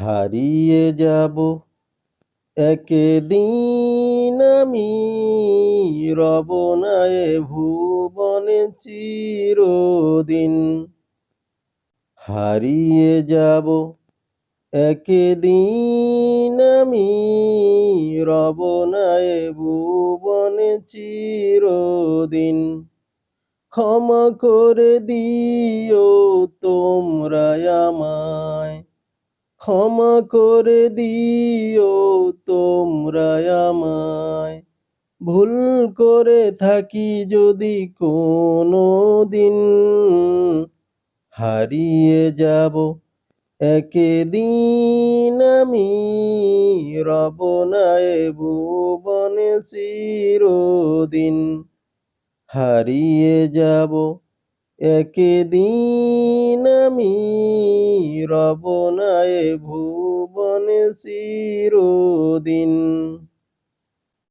হারিয়ে যাব। একদিন আমি রব না এ ভুবনে চিরদিন হারিয়ে যাব। একদিন আমি রব না এ ভুবনে চিরদিন ক্ষমা করে দিও তোমরা আমায়। ক্ষমা করে দিও তোমরা আমায়। ভুল করে থাকি যদি কোনো দিন হারিয়ে যাব একদিন আমি রব না ভুবনে চিরদিন, হারিয়ে যাব একদিন আমি রব নয় ভুবন চিরদিন।